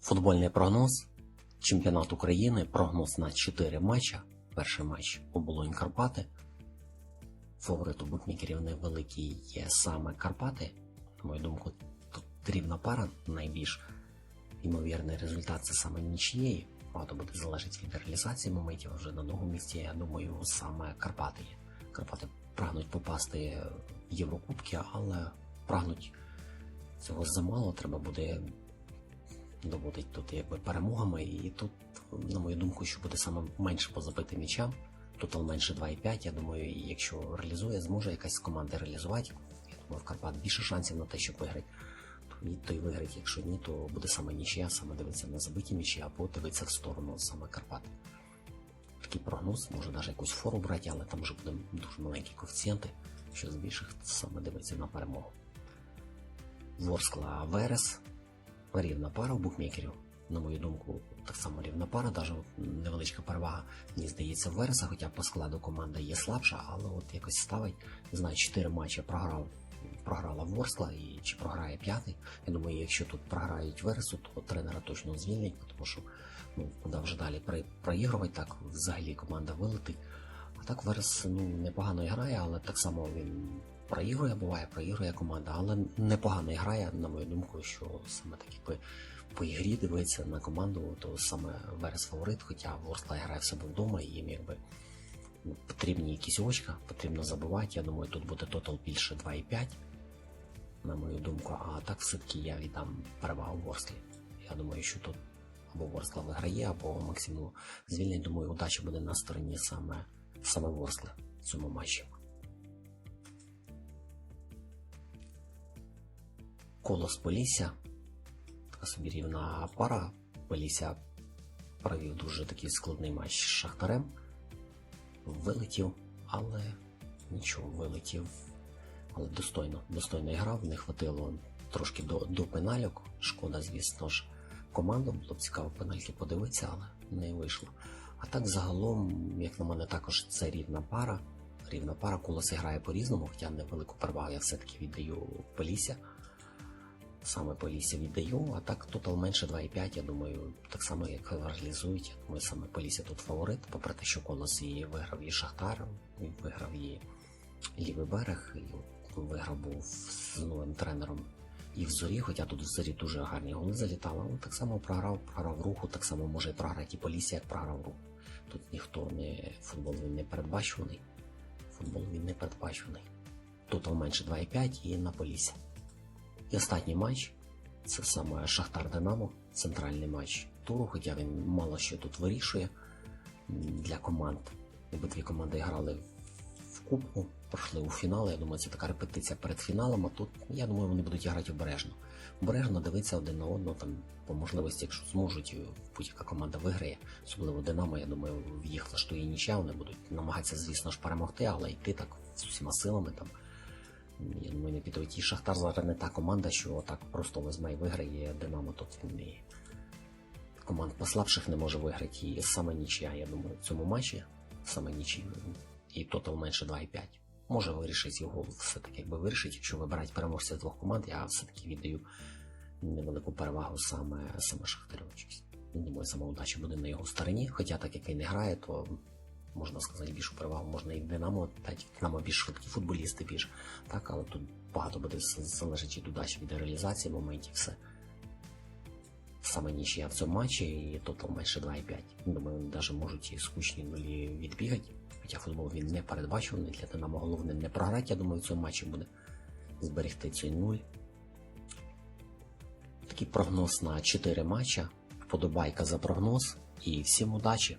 Футбольний прогноз. Чемпіонат України. Прогноз на 4 матча. Перший матч оболонь Карпати. Фаворит у букмекерів невеликий є саме Карпати. На мою думку, тут рівна пара. Найбільш ймовірний результат це саме нічієї. Багато буде залежить від реалізації моментів. Вже на другому місці, я думаю, саме Карпати є. Карпати прагнуть попасти в Єврокубки, але прагнуть цього замало. Треба буде доводить тут якби перемогами, і тут, на мою думку, що буде саме менше по забитим м'ячам. Тотал менше 2,5. Я думаю, якщо реалізує, зможе якась з команди реалізувати. Я думаю, в Карпат більше шансів на те, щоб виграти. Ні, то виграть. Якщо ні, то буде саме нічия, саме дивитися на забиті м'ячі, або дивитися в сторону саме Карпат. Такий прогноз, може навіть якусь фору брати, але там вже буде дуже маленькі коефіцієнти, що з більших саме дивиться на перемогу. Ворскла Верес, рівна пара у букмекерів. На мою думку, так само рівна пара, навіть невеличка перевага, мені здається, Вереса, хоча по складу команда є слабша, але от якось ставить, не знаю, 4 матчі програв, програла Ворскла і чи програє п'ятий. Я думаю, якщо тут програють Вересу, то тренера точно звільнять, тому що ну, куди вже далі проігрувати, так взагалі команда вилетить. Так Верес ну, непогано грає, але так само він проігрує, буває, проігрує команда, але непогано грає, на мою думку, що саме так якби по ігрі дивиться на команду, то саме Верес фаворит, хоча Ворскла грає в себе вдома і їм якби ну, потрібні якісь очка, потрібно забивати. Я думаю, тут буде тотал більше 2,5, на мою думку. А так все-таки я віддам перевагу Ворсклі. Я думаю, що тут або Ворскла виграє, або максимум звільнить. Думаю, удача буде на стороні саме, саме Ворскли в цьому матчі. Колос Полісся. Така собі рівна пара. Полісся провів дуже такий складний матч з Шахтарем. Вилетів, але нічого, вилетів. Але достойно, достойно грав, не хватило трошки до, до пенальок. Шкода, звісно ж, команду. Було б цікаво пенальки подивитися, але не вийшло. А так загалом, як на мене, також це рівна пара. Рівна пара, колос грає по-різному, хоча невелику перевагу я все-таки віддаю Полісся. Саме Полісся віддаю, а так тотал менше 2,5, я думаю, так само як реалізують. Я думаю, саме Полісся тут фаворит, попри те, що колос і виграв і Шахтар, виграв і лівий берег, і виграв був з новим тренером і в зорі, хоча тут в зорі дуже гарні голи залітали, але так само програв, програв руху, так само може програти і Полісся, як програв рух. Тут ніхто не футбол він не передбачуваний. Футбол він не передбачуваний. Тотал менше 2,5 і на Полісся. І останній матч це саме Шахтар Динамо, центральний матч туру, хоча він мало що тут вирішує для команд. Обидві команди грали кубку, пройшли у фінал. Я думаю, це така репетиція перед фіналом. А тут я думаю, вони будуть грати обережно. Обережно дивитися один на одного, там по можливості, якщо зможуть, будь-яка команда виграє, особливо Динамо. Я думаю, в їх влаштує нічия. Вони будуть намагатися, звісно ж, перемогти, але йти так з усіма силами там. Я думаю, не підуть. І Шахтар зараз не та команда, що так просто візьме і виграє Динамо. Тут він команд послабших не може виграти. І саме нічия, я думаю, в цьому матчі саме нічия. І тотал менше 2,5. Може вирішить його все-таки, якби вирішить, якщо вибирати переможця з двох команд, я все-таки віддаю невелику перевагу саме, саме Шахтарю. Думаю, сама удача буде на його стороні. Хоча так як він не грає, то можна сказати, більшу перевагу можна і Динамо дати. Динамо більш швидкі футболісти більш. Так, але тут багато буде залежить від удачі, від реалізації моментів, все. Саме нічия в цьому матчі і тотал майже 2,5. Думаю, навіть можуть і скучні нулі відбігати. Хоча футбол він не передбачуваний для Динамо. Головне не програти, я думаю, в цьому матчі буде зберегти цей нуль. Такий прогноз на 4 матча. Вподобайка за прогноз і всім удачі!